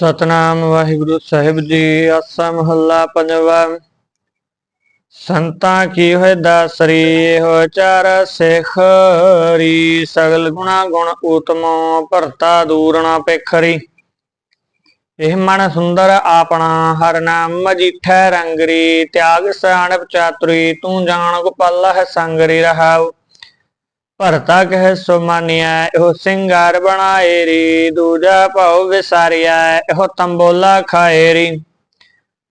ਸਤਨਾਮ ਵਾਹਿਗੁਰੂ ਸਾਹਿਬ ਜੀ, ਆਸਾ ਮਹੱਲਾ ਪੰਜਵਾ। ਸੰਤਾਂ ਕੀ ਹੋਏ ਦਾਸਰੀ ਹੋ ਚਾਰ ਸਿਖਰੀ, ਸਗਲ ਗੁਣਾ ਗੁਣ ਉਤਮੋ ਭਰਤਾ ਦੂਰਣਾ ਪੇਖਰੀ। ਇਹ ਮਨ ਸੁੰਦਰ ਆਪਣਾ, ਹਰ ਨਾਮ ਮਜੀਠੈ ਰੰਗਰੀ, ਤਿਆਗ ਸਿਆਣਪ ਚਾਤੁਰੀ, ਤੂੰ ਜਾਣ ਗੋਪਾਲਾ ਹੈ ਸੰਗਰੀ ਰਹਾਉ। ਭਰਤਾ ਕਹਿ ਸੋ ਮਾਨਿਆ, ਇਹੋ ਸਿੰਗਾਰ ਬਣਾਏ ਰੀ, ਦੂਜਾ ਭਾਉ ਵਿਸਾਰਿਆ, ਇਹੋ ਤੰਬੋਲਾ ਖਾਏ ਰੀ।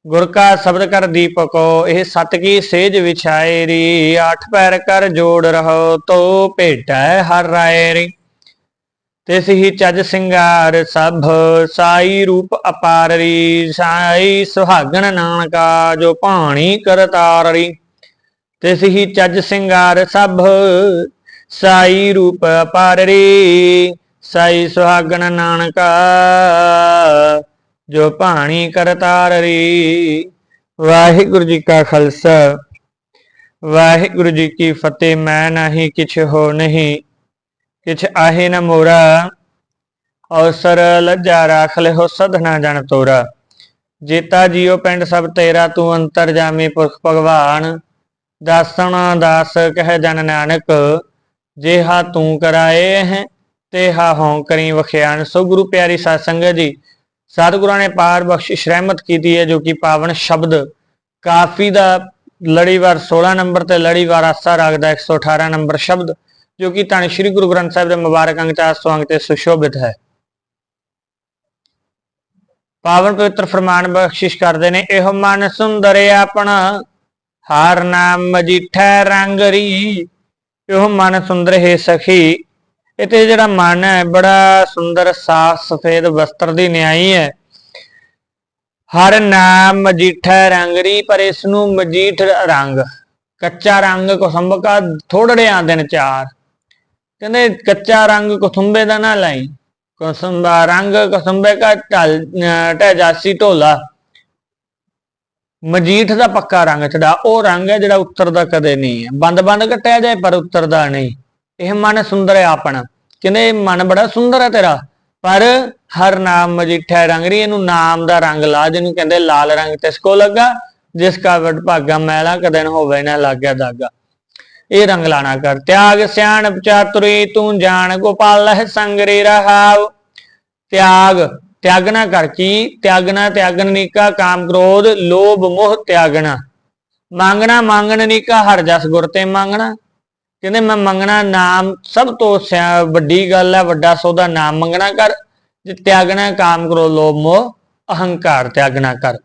ਗੁਰ ਕਾ ਸ਼ਬਦ ਕਰ ਦੀਪਕੋ, ਇਹ ਸਤ ਕੀ ਸੇਜ ਵਿਛਾਏ ਰੀ। ਆਠ ਪੈਰ ਕਰ ਜੋੜ ਰਹੋ, ਤੋ ਭੇਟੈ ਹਰ ਰਾਏ ਰੀ। ਤਿਸ ਹੀ ਚੱਜ ਸਿੰਗਾਰ ਸਭ, ਸਾਈ ਰੂਪ ਅਪਾਰ ਰੀ। ਸਾਈ ਸੁਹਾਗਣ ਨਾਨਕਾ, ਜੋ ਭਾਣੀ ਕਰਤਾਰ ਰੀ। ਤਿਸ ਹੀ ਚੱਜ ਸਿੰਗਾਰ ਸਭ ਸਾਈ ਰੂਪ ਪਾਰਰੀ ਸਾਈ ਸੁਹਾਗਣ ਨਾਨਕਾ, ਜੋ ਭਾਣੀ ਕਰਤਾਰਰੀ ਵਾਹਿਗੁਰੂ ਜੀ ਕਾ ਖਾਲਸਾ, ਵਾਹਿਗੁਰੂ ਜੀ ਕੀ ਫਤਿਹ, ਮੈਂ ਨਹੀਂ ਕਿਛ ਹੋ ਨਹੀਂ, ਕਿਛ ਆਹੇ ਨ ਮੋਰਾ। ਔਸਰ ਲੱਜਾ ਰਾਖ ਲਿਓ ਸਧਨਾ ਜਨ ਤੋਰਾ। ਜੇਤਾ ਜੀਓ ਪਿੰਡ ਸਭ ਤੇਰਾ, ਤੂੰ ਅੰਤਰ ਜਾਮੀ ਪੁਰਖ ਭਗਵਾਨ। ਦਾਸਣਾ ਦਾਸ ਕਹਿ ਜਨ ਨਾਨਕ ਜਿਹਾ ਤੂੰ ਕਰਾਏ ਹੈ, ਤੇਹਾ ਹੋਂ ਕਰੀ ਵਖਿਆਨ ਸੋ ਗੁਰੂ ਪਿਆਰੀ ਸਾਧ ਸੰਗਤ ਜੀ, ਸਤਿਗੁਰਾਂ ਨੇ ਪਾਰ ਬਖਸ਼ਿਸ਼ ਰਹਿਮਤ ਕੀਤੀ ਹੈ, ਜੋ ਕਿ ਪਾਵਨ ਸ਼ਬਦ ਕਾਫੀ ਦਾ ਲੜੀਵਾਰ 16 ਨੰਬਰ ਤੇ ਲੜੀਵਾਰ ਆਸਾ ਰਾਗ ਦਾ 118 ਨੰਬਰ ਸ਼ਬਦ, ਜੋ ਕਿ ਧੰਨ ਸ਼੍ਰੀ ਗੁਰੂ ਗ੍ਰੰਥ ਸਾਹਿਬ ਦੇ ਮੁਬਾਰਕ ਅੰਗ 400 ਅੰਗ ਤੇ ਸੁਸ਼ੋਭਿਤ ਹੈ। ਪਾਵਨ ਪਵਿੱਤਰ ਫਰਮਾਨ ਬਖਸ਼ਿਸ਼ ਕਰਦੇ ਨੇ, ਇਹ ਮਨ ਸੁੰਦਰ ਆਪਣਾ, ਹਰ ਨਾਮ ਮਜੀਠੈ ਰੰਗਰੀ ਇਹੋ ਮਨ ਸੁੰਦਰ ਹੈ ਸਖੀ? ਇਤੇ ਜਿਹੜਾ ਮਨ ਹੈ, ਬੜਾ ਸੁੰਦਰ, ਸਾਫ਼, ਸਫੇਦ ਵਸਤਰ ਦੀ ਨਿਆਈ ਹੈ। ਹਰ ਨਾਮ ਮਜੀਠਾ ਰੰਗਰੀ, ਪਰ ਇਸ ਨੂੰ ਮਜੀਠ ਰੰਗ, ਕੱਚਾ ਰੰਗ ਕੁਸੰਬਕਾ ਥੋੜੜੇ ਆਂਦੇ ਨੇ ਚਾਰ। ਕਹਿੰਦੇ, ਕੱਚਾ ਰੰਗ ਕੁਸੰਬੇ ਦਾ ਨਾ ਲਾਈ, ਕੁਸੰਬਾ ਰੰਗ ਕੁਸੰਬੇ ਦਾ ਢਲ ਟਹਿ ਜਾਸੀ ਢੋਲਾ। ਮਜੀਠ ਦਾ ਪੱਕਾ ਰੰਗ ਚੜਾ ਉਹ ਰੰਗ ਹੈ ਜਿਹੜਾ ਉੱਤਰ ਦਾ ਕਦੇ ਨਹੀਂ ਹੈ। ਬੰਦ ਬੰਦ ਕੱਟਿਆ ਜਾਏ ਪਰ ਉੱਤਰਦਾ ਨਹੀਂ। ਇਹ ਮਨ ਸੁੰਦਰ ਹੈ ਆਪਣਾ। ਕਹਿੰਦੇ ਮਨ ਬੜਾ ਸੁੰਦਰ ਹੈ ਤੇਰਾ। ਪਰ ਹਰ ਨਾਮ ਮਜੀਠਾ ਰੰਗਰੀ ਇਹਨੂੰ ਨਾਮ ਦਾ ਰੰਗ ਲਾ, ਜਿਹਨੂੰ ਕਹਿੰਦੇ ਲਾਲ ਰੰਗ ਤਿਸ ਕੋ ਲੱਗਾ, ਜਿਸ ਕਾ ਵਡ ਭਾਗਾ ਮੈਲਾ ਕਦੇ ਨਾ ਹੋਵੇ, ਨਾ ਲੱਗਿਆ ਦਾਗਾ। ਇਹ ਰੰਗ ਲਾਣਾ ਕਰ। ਤਿਆਗ ਸਿਆਣ ਚਾਤੁਰੀ, ਤੂੰ ਜਾਣ ਗੋਪਾਲ ਹੈ ਸੰਗਰੇ ਰਹਾਉ। ਤਿਆਗ ਤਿਆਗਣਾ ਕਰ ਕੀ? ਤਿਆਗਣਾ, ਤਿਆਗਣ ਨੀਕਾ ਕਾਮ ਕ੍ਰੋਧ, ਲੋਭ, ਮੋਹ ਤਿਆਗਣਾ। ਮੰਗਣਾ, ਮੰਗਣ ਨੀਕਾ ਹਰ ਜਸ ਗੁਰ ਤੇ ਮੰਗਣਾ। ਕਹਿੰਦੇ ਮੈਂ ਮੰਗਣਾ ਨਾਮ ਸਭ ਤੋਂ ਸਿਆ- ਵੱਡੀ ਗੱਲ ਹੈ, ਵੱਡਾ ਸੌਦਾ ਨਾਮ ਮੰਗਣਾ ਕਰ। ਜੇ ਤਿਆਗਣਾ ਕਾਮ ਕ੍ਰੋਧ, ਲੋਭ, ਮੋਹ, ਅਹੰਕਾਰ ਤਿਆਗਣਾ ਕਰ।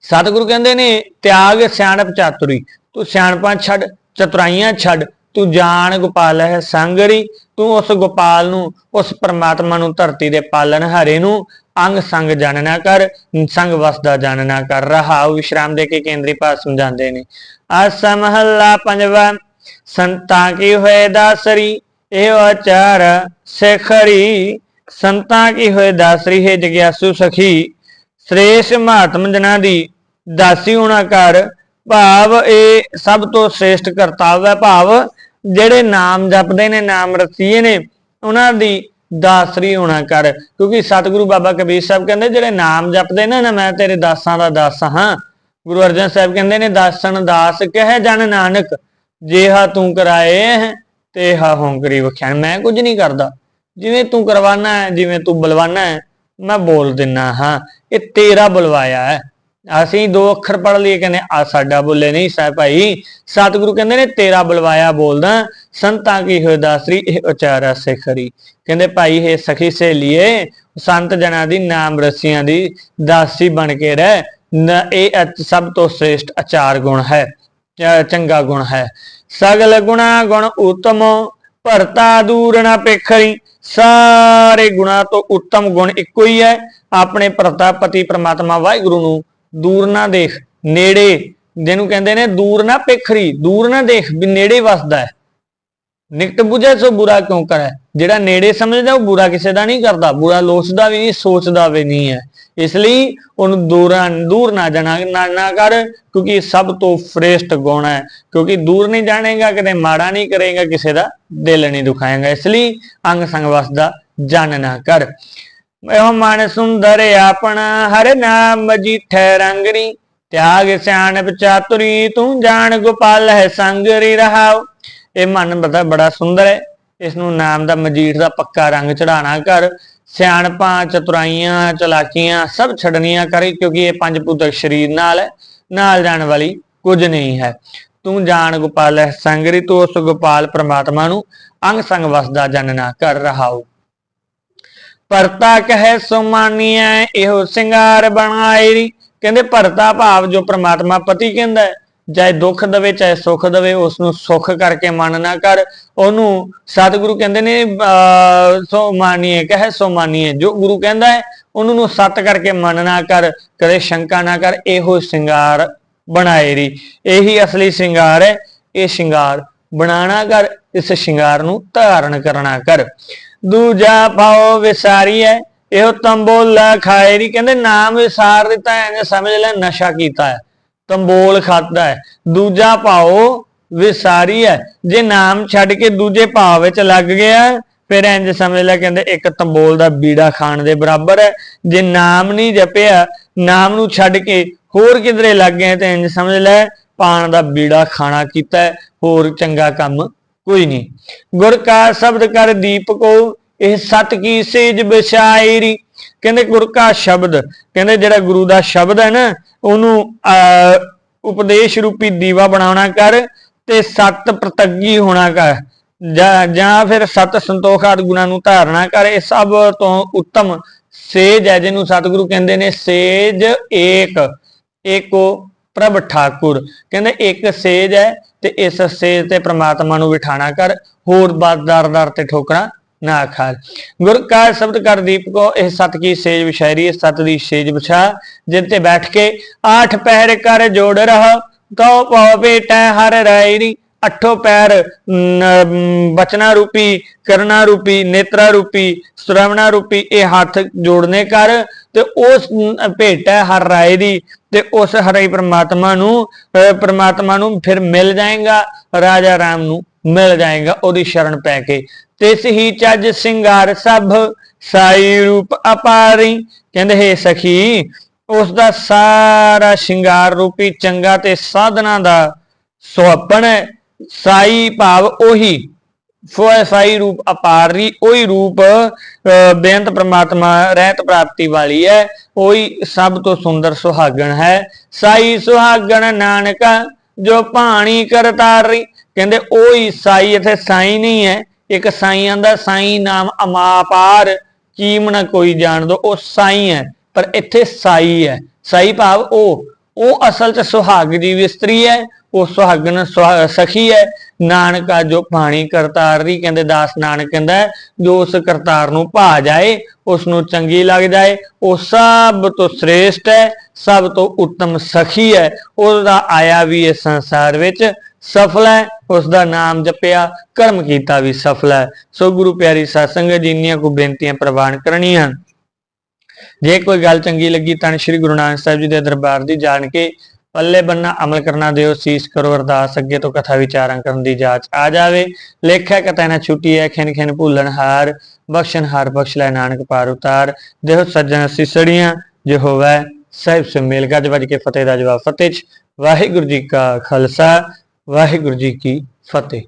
ਸਤਿਗੁਰੂ ਕਹਿੰਦੇ ਨੇ, ਤਿਆਗ ਸਿਆਣਪ ਚਾਤੁਰੀ। ਤੂੰ ਸਿਆਣਪਾਂ ਛੱਡ, ਚਤੁਰਾਈਆਂ ਛੱਡ। ਤੂੰ ਜਾਣ ਗੋਪਾਲ ਹੈ ਸੰਗਰੀ ਤੂੰ ਉਸ ਗੋਪਾਲ ਨੂੰ, ਉਸ ਪਰਮਾਤਮਾ ਨੂੰ ਧਰਤੀ ਦੇ ਪਾਲਣ ਹਾਰੇ ਨੂੰ, ਅੰਗ ਸੰਗ ਜਾਣਨਾ ਕਰ, ਸੰਗ ਵਸਦਾ ਜਾਣਨਾ ਕਰ। ਰਹਾ ਵਿਸ਼ਰਾਮ ਦੇ ਕੇ ਕੇਂਦਰੀ ਪਾਸ ਸਮਝਾਉਂਦੇ ਨੇ। ਆਸਾ ਮਹੱਲਾ ਪੰਜਵਾ, ਸੰਤਾਂ ਕੀ ਹੋਏ ਦਾਸਰੀ, ਇਹ ਆਚਾਰ ਸਿਖਰੀ। ਸੰਤਾਂ ਕੀ ਹੋਏ ਦਾਸਰੀ, ਹੈ ਜਗਿਆਸੂ ਸਖੀ। ਸ੍ਰੇਸ਼ ਮਹਾਤਮ ਜਨਾਂ ਦੀ, ਦਾਸੀ ਹੋਣਾ ਕਰ ਭਾਵ ਇਹ ਸਭ ਤੋਂ ਸ੍ਰੇਸ਼ਟ ਕਰਤੱਵ ਹੈ ਭਾਵ। ਜਿਹੜੇ ਨਾਮ ਜਪਦੇ ਨੇ, ਨਾਮ ਰਸੀਏ ਨੇ, ਉਹਨਾਂ ਦੀ ਦਾਸਰੀ ਹੋਣਾ ਕਰ। ਕਿਉਂਕਿ ਸਤਿਗੁਰੂ ਬਾਬਾ ਕਬੀਰ ਸਾਹਿਬ ਕਹਿੰਦੇ, ਜਿਹੜੇ ਨਾਮ ਜਪਦੇ ਨੇ ਨਾ, ਮੈਂ ਤੇਰੇ ਦਾਸਾਂ ਦਾ ਦਾਸ ਹਾਂ। ਗੁਰੂ ਅਰਜਨ ਸਾਹਿਬ ਕਹਿੰਦੇ ਨੇ ਦਾਸਨ ਦਾਸ ਕਹਿ ਜਨ ਨਾਨਕ, ਜੇਹਾ ਤੂੰ ਕਰਾਏ ਤੇ ਹਾ ਹੋਂਕਰੀ ਵਖਿਆਨ ਮੈਂ ਕੁਝ ਨਹੀਂ ਕਰਦਾ। ਜਿਵੇਂ ਤੂੰ ਕਰਵਾਨਾ ਹੈ, ਜਿਵੇਂ ਤੂੰ ਬੁਲਵਾਨਾ ਹੈ, ਮੈਂ ਬੋਲ ਦਿੰਨਾ ਹਾਂ। ਇਹ ਤੇਰਾ ਬੁਲਵਾਇਆ ਹੈ। ਅਸੀਂ ਦੋ ਅੱਖਰ ਪੜ ਲਈਏ, ਕਹਿੰਦੇ, ਆ ਸਾਡਾ ਬੋਲੇ ਨਹੀਂ ਸਾਹਿਬ ਭਾਈ। ਸਤਿਗੁਰੂ ਕਹਿੰਦੇ ਨੇ, ਤੇਰਾ ਬੁਲਵਾਇਆ ਬੋਲਦਾ, ਸੰਤਾਂ ਕੀ ਹੋਏ ਦਾਸਰੀ, ਇਹ ਉਚਾਰਾ ਸਿਖਰੀ। ਕਹਿੰਦੇ, ਭਾਈ, ਇਹ ਸਖੀ ਸਹੇਲੀਏ, ਸੰਤ ਜਨਾਂ ਦੀ ਨਾਮ ਰਸੀਆਂ ਦੀ ਦਾਸੀ ਬਣ ਕੇ ਰਹਿ। ਇਹ ਸਭ ਤੋਂ ਸ੍ਰੇਸ਼ਟ ਆਚਾਰ ਗੁਣ ਹੈ ਚ- ਚੰਗਾ ਗੁਣ ਹੈ। ਸਗਲ ਗੁਣਾ ਗੁਣ ਉਤਮੋ, ਭਰਤਾ ਦੂਰ ਨਾ ਪੇਖਰੀ। ਸਾਰੇ ਗੁਣਾ ਤੋਂ ਉੱਤਮ ਗੁਣ ਇੱਕੋ ਹੀ ਹੈ। ਆਪਣੇ ਪ੍ਰਤਾਪਤੀ ਪ੍ਰਮਾਤਮਾ ਵਾਹਿਗੁਰੂ ਨੂੰ ਦੂਰ ਨਾ ਦੇਖ, ਨੇੜੇ, ਜਿਹਨੂੰ ਕਹਿੰਦੇ ਨੇ ਦੂਰ ਨਾ ਪੇਖਰੀ, ਦੂਰ ਨਾ ਦੇਖ ਵੀ ਨੇੜੇ ਵਸਦਾ ਹੈ। ਨਿਕਟ ਬੁਝੇ ਸੋ ਬੁਰਾ ਕਿਉਂ ਕਰੇ? ਜਿਹੜਾ ਨੇੜੇ ਸਮਝਦਾ, ਉਹ ਬੁਰਾ ਕਿਸੇ ਦਾ ਨਹੀਂ ਕਰਦਾ, ਬੁਰਾ ਲੋਚਦਾ ਵੀ ਨਹੀਂ, ਸੋਚਦਾ ਵੀ ਨਹੀਂ ਹੈ। ਇਸ ਲਈ ਉਹਨੂੰ ਦੂਰਾਂ, ਦੂਰ ਨਾ ਜਾਣਾ, ਨਾ ਕਰ, ਕਿਉਂਕਿ ਸਭ ਤੋਂ ਫਰੇਸ਼ਟ ਗੁਣ ਹੈ। ਕਿਉਂਕਿ ਦੂਰ ਨਹੀਂ ਜਾਣੇਗਾ ਕਦੇ ਮਾੜਾ ਨਹੀਂ ਕਰੇਗਾ, ਕਿਸੇ ਦਾ ਦਿਲ ਨਹੀਂ ਦੁਖਾਏਗਾ। ਇਸ ਲਈ ਅੰਗ ਸੰਗ ਵਸਦਾ, ਜਨ ਨਾ ਕਰ। ਇਹੋ ਮਨ ਸੁੰਦਰ ਆਪਣਾ, ਹਰ ਨਾਮ ਜੀਠੈ ਰੰਗਰੀ। ਤਿਆਗ ਸਿਆਣਪ ਚਾਤੁਰੀ, ਤੂੰ ਜਾਣ ਗੋਪਾਲ ਹੈ ਸੰਗਰੀ ਰਹਾਉ। ਇਹ ਮਨ ਬੜਾ ਬੜਾ ਸੁੰਦਰ ਹੈ। ਇਸ ਨੂੰ ਨਾਮ ਦਾ ਮਜੀਠ ਦਾ ਪੱਕਾ ਰੰਗ ਚੜਾਣਾ ਕਰ। ਸਿਆਣਪਾਂ, ਚਤੁਰਾਈਆਂ, ਚਲਾਕੀਆਂ ਸਭ ਛੱਡਣੀਆਂ ਕਰੇ, ਕਿਉਂਕਿ ਇਹ ਪੰਜ ਪੁੱਤਰ ਸਰੀਰ ਨਾਲ ਹੈ, ਨਾਲ ਜਾਣ ਵਾਲੀ ਕੁਝ ਨਹੀਂ ਹੈ। ਤੂੰ ਜਾਣ ਗੋਪਾਲ ਹੈ ਸੰਗਰੀ, ਤੂੰ ਉਸ ਗੋਪਾਲ ਪ੍ਰਮਾਤਮਾ ਨੂੰ ਅੰਗ ਸੰਗ ਵਸਦਾ ਜਾਣਨਾ ਕਰ ਰਹਾਉ। ਪਰਤਾ ਕਹੈ ਸੁਮਾਨੀਐ ਇਹੋ ਸਿੰਗਾਰ ਬਣਾਇਰੀ ਕਹਿੰਦੇ ਪਰਤਾ ਭਾਵ ਜੋ ਪ੍ਰਮਾਤਮਾ ਪਤੀ ਕਹਿੰਦਾ ਹੈ, ਚਾਹੇ ਦੁੱਖ ਦਵੇ ਚਾਹੇ ਸੁੱਖ ਦਵੇ ਉਸ ਨੂੰ ਸੁੱਖ ਕਰਕੇ ਮਨ ਨਾ ਕਰ। ਉਹਨੂੰ ਸਤਿਗੁਰੂ ਕਹਿੰਦੇ ਨੇ ਅਹ, ਸੋ ਮਾਨੀਏ ਕਹੇ ਸੋ ਮਾਨੀਏ ਜੋ ਗੁਰੂ ਕਹਿੰਦਾ ਹੈ ਉਹਨੂੰ ਨੂੰ ਸਤ ਕਰਕੇ ਮਨ ਨਾ ਕਰ ਕਦੇ ਸ਼ੰਕਾ ਨਾ ਕਰ ਇਹੋ ਸਿੰਗਾਰ ਬਣਾਏ ਰੀ ਇਹੀ ਅਸਲੀ ਸਿੰਗਾਰ ਹੈ ਇਹ ਸਿੰਗਾਰ ਬਣਾਣਾ ਕਰ ਇਸ ਸਿੰਗਾਰ ਨੂੰ ਧਾਰਨ ਕਰਨਾ ਕਰ। ਦੂਜਾ ਭਾਉ ਵਿਸਾਰੀ ਹੈ ਇਹੋ ਤੰਬੋਲਾ ਖਾਇਰੀ ਕਹਿੰਦੇ ਨਾਮ ਵਿਸਾਰ ਦਿੱਤਾ ਹੈ ਸਮਝ ਲੈ ਨਸ਼ਾ ਕੀਤਾ ਹੈ ਤੰਬੋਲ ਖਾਦਾ ਹੈ ਦੂਜਾ ਭਾਉ ਵਿਸਾਰੀ ਹੈ ਜੇ ਨਾਮ ਛੱਡ ਕੇ ਦੂਜੇ ਭਾਵ ਵਿੱਚ ਲੱਗ ਗਿਆ ਫਿਰ ਇੰਜ ਸਮਝ ਲੈ ਕਹਿੰਦੇ ਇੱਕ ਤੰਬੋਲ ਦਾ ਬੀੜਾ ਖਾਣ ਦੇ ਬਰਾਬਰ ਹੈ ਜੇ ਨਾਮ ਨਹੀਂ ਜਪਿਆ, ਨਾਮ ਨੂੰ ਛੱਡ ਕੇ ਹੋਰ ਕਿਧਰੇ ਲੱਗ ਗਏ ਤੇ ਇੰਜ ਸਮਝ ਲੈ ਪਾਣ ਦਾ ਬੀੜਾ ਖਾਣਾ ਕੀਤਾ ਹੋਰ ਚੰਗਾ ਕੰਮ ਕੋਈ ਨਹੀਂ। ਗੁਰ ਕਾ ਸ਼ਬਦ ਕਰ ਦੀਪਕੋ ਇਹ ਸਤ ਕੀ ਸੇਜ ਬਸ਼ਾਇਰੀ ਕਹਿੰਦੇ ਗੁਰ ਕਾ ਸ਼ਬਦ, ਕਹਿੰਦੇ ਜਿਹੜਾ ਗੁਰੂ ਦਾ ਸ਼ਬਦ ਹੈ ਨਾ, ਉਹਨੂੰ ਉਪਦੇਸ਼ ਰੂਪੀ ਦੀਵਾ ਬਣਾਉਣਾ ਕਰ ਤੇ ਸਤ ਪ੍ਰਤੱਗੀ ਹੋਣਾ ਕਰ। ਜਾਂ ਜਾਂ ਫਿਰ ਸਤ ਸੰਤੋਖ ਆਦਿ ਗੁਣਾਂ ਨੂੰ ਧਾਰਨਾ ਕਰ, ਇਹ ਸਭ ਤੋਂ ਉੱਤਮ ਸੇਜ ਹੈ, ਜਿਹਨੂੰ ਸਤਿਗੁਰੂ ਕਹਿੰਦੇ ਨੇ ਸੇਜ ਏਕ। ਏਕੋ ਪ੍ਰਭ ਠਾਕੁਰ। ਕਹਿੰਦੇ ਇੱਕ ਸੇਜ ਹੈ ਤੇ ਇਸ ਸੇਜ ਤੇ ਪ੍ਰਮਾਤਮਾ ਨੂੰ ਬਿਠਾਣਾ ਕਰ, ਹੋਰ ਬਾਤ ਦਰ ਤੇ ਠੋਕਣਾ ਨਾ ਖਾ ਗੁਰ ਕਾ ਸ਼ਬਦ ਕਰ ਦੀਪਕੋ, ਇਹ ਸਤ ਕੀ ਸੇਜ ਵਿਸ਼ਾਇਰੀ, ਇਹ ਸਤ ਦੀ ਸੇਜ ਵਿਛਾ ਜਿਨ ਤੇ ਬੈਠ ਕੇ ਆਠ ਪਹਿਰ ਕਰ ਜੋੜ ਰਹਾ ਕਉ ਪਉ ਬੇਟਾ ਹਰ ਰਾਇਰੀ। ਅਠੋ ਪੈਰ ਬਚਨਾ ਰੂਪੀ, ਕਰਨਾ ਰੂਪੀ, ਨੇਤਰਾ ਰੂਪੀ, ਸ਼੍ਰਵਣਾ ਰੂਪੀ ਇਹ ਹੱਥ ਜੋੜਨੇ ਕਰ ਤੇ ਉਸ ਭੇਟ ਹੈ ਹਰ ਰਾਏ ਦੀ ਤੇ ਉਸ ਹਰਾਈ ਪ੍ਰਮਾਤਮਾ ਨੂੰ ਪ੍ਰਮਾਤਮਾ ਨੂੰ ਫਿਰ ਮਿਲ ਜਾਏਗਾ, ਰਾਜਾ ਰਾਮ ਨੂੰ ਮਿਲ ਜਾਏਗਾ, ਉਹਦੀ ਸ਼ਰਨ ਪੈ ਕੇ। ਤਿਸ ਹੀ ਚੱਜ ਸਿੰਗਾਰ ਸਭ ਸਾਈ ਰੂਪ ਅਪਾਰੀ। ਕਹਿੰਦੇ, ਹੈ ਸਖੀ, ਉਸ ਦਾ ਸਾਰਾ ਸ਼ਿੰਗਾਰ ਰੂਪੀ ਚੰਗਾ ਤੇ ਸਾਧਨਾ ਦਾ ਸੁਹੱਪਣ ਹੈ। ਸਾਈ ਭਾਵ ਉਹੀ। ਫੋਏ ਸਾਈ ਰੂਪ ਅਪਾਰੀ ਉਹੀ ਰੂਪ ਬੇਅੰਤ ਪ੍ਰਮਾਤਮਾ ਰਹਿਤ ਪ੍ਰਾਪਤੀ ਵਾਲੀ ਹੈ। ਉਹੀ ਸਭ ਤੋਂ ਸੁੰਦਰ ਸੁਹਾਗਣ ਹੈ। ਸਾਈ ਸੁਹਾਗਣ ਨਾਨਕਾ, ਜੋ ਪਾਣੀ ਕਰਤਾਰੀ ਕਹਿੰਦੇ ਉਹੀ ਸਾਈ, ਇੱਥੇ ਸਾਈ ਨਹੀਂ ਹੈ। ਇੱਕ ਸਾਈਆਂ ਦਾ ਸਾਈ ਨਾਮ ਅਮਾਪਾਰ। ਕੀਮ ਨਾ ਕੋਈ ਜਾਣ ਦੋ, ਉਹ ਸਾਈ ਹੈ। ਪਰ ਇੱਥੇ ਸਾਈ ਹੈ। ਸਾਈ ਭਾਵ ਉਹ। ਉਹ ਅਸਲ ਚ ਸੁਹਾਗ ਦੀ ਇਸਤਰੀ ਹੈ। ਉਹ ਸੁਹਾਗਣ ਸੁਹਾ- ਸਖੀ ਹੈ। ਨਾਨਕਾ ਜੋ ਪਾਣੀ ਕਰਤਾਰੀ ਕਹਿੰਦੇ ਦਾਸ ਨਾਨਕ ਕਹਿੰਦਾ ਜੋ ਉਸ ਕਰਤਾਰ ਨੂੰ ਭਾ ਜਾਏ ਉਸ ਨੂੰ ਚੰਗੀ ਲੱਗ ਜਾਏ। ਉਹ ਸਭ ਤੋਂ ਸ੍ਰੇਸ਼ਟ ਹੈ, ਸਭ ਤੋਂ ਉੱਤਮ ਸਖੀ ਹੈ। ਉਹਦਾ ਆਇਆ ਵੀ ਇਸ ਸੰਸਾਰ ਵਿੱਚ, ਸਫਲ ਹੈ। ਉਸ ਦਾ ਨਾਮ ਜਪਿਆ, ਕਰਮ ਕੀਤਾ ਵੀ ਸਫਲ ਹੈ। ਸੋ ਗੁਰੂ ਪਿਆਰੀ ਸਾਧ ਸੰਗਤ ਜੀ ਇੰਨੀਆਂ ਕੋ ਬੇਨਤੀਆਂ ਪ੍ਰਵਾਨ ਕਰਨੀਆਂ ਜੇ ਕੋਈ ਗੱਲ ਚੰਗੀ ਲੱਗੀ, ਤਾਂ ਸ਼੍ਰੀ ਗੁਰੂ ਨਾਨਕ ਸਾਹਿਬ ਜੀ ਦੇ ਦਰਬਾਰ ਦੀ ਜਾਣ ਕੇ ਪੱਲੇ ਬੰਨਾ ਅਮਲ ਕਰਨਾ ਦਿਓ, ਸੀਸ ਕਰੋ, ਅਰਦਾਸ ਅੱਗੇ ਤੋਂ ਕਥਾ ਵਿਚਾਰਾਂ ਕਰਨ ਦੀ ਜਾਚ ਆ ਜਾਵੇ। ਲੇਖਿਆ ਕਤੈ ਨਾ ਛੁੱਟੀ ਹੈ ਖਿਨ ਖਿਨ ਭੁੱਲਣ ਹਾਰ, ਬਖਸ਼ਣ ਹਾਰ, ਬਖਸ਼ ਲੈ ਨਾਨਕ ਪਾਰ ਉਤਾਰ। ਦੇਹ ਸੱਜਣ ਸਿਸੜੀਆਂ, ਜੇ ਹੋਵੇ ਸਾਹਿਬ ਸੇ ਮੇਲ। ਗੱਜ ਵੱਜ ਕੇ ਫਤਿਹ ਦਾ ਜਵਾਬ ਫਤਿਹ ਵਾਹਿਗੁਰੂ ਜੀ ਕਾ ਖਾਲਸਾ, ਵਾਹਿਗੁਰੂ ਜੀ ਕੀ ਫਤਿਹ।